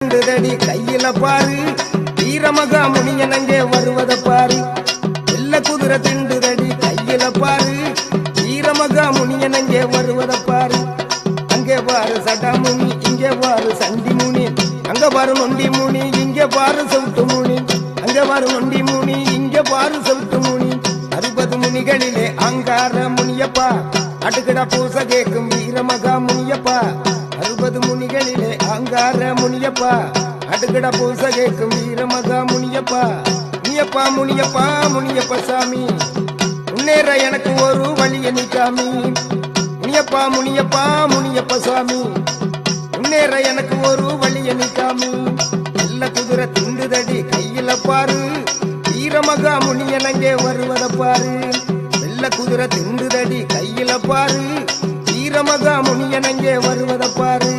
தடி கையில பாரு. வீரமகா முனியனங்கே வருவத பாரு. வெள்ள குதிரை திண்டு தடி கையில பாரு. வீரமகா முனியனங்கே வருவத பாரு. அங்கே பாரு சடாமுனி இங்கே பாரு சண்டி முனி அங்க பாரு நொண்டி முனி இங்கே பாரு செவுட்டு முனி அங்க பாரு நொண்டி முனி இங்கே பாரு செவுட்டு முனி அறுபது முனிகளிலே அங்கார முனியப்பா அடுக்கடா பூச கேட்கும் வீரமகா முனியப்பா. அறுபது முனிகளிலே அங்கார முனியப்பா. அடுக்கட பூச கேட்கும் வீரமகா முனியப்பா. முனியப்பா முனியப்பா முனியப்ப சாமி. முன்னேற எனக்கு ஒரு வழிய நிக்காமி முனியப்பா முனியப்பா முனியப்ப சாமி. முன்னேற எனக்கு ஒரு வழிய நிக்காமி நல்ல குதிரை திண்டுதடி கையில பாரு. வீரமகா முனியனங்கே வருவத பாரு. வெள்ள குதிரை திண்டுதடி கையில பாரு. வீரமகா முனியன் அங்கே வருவதை பாரு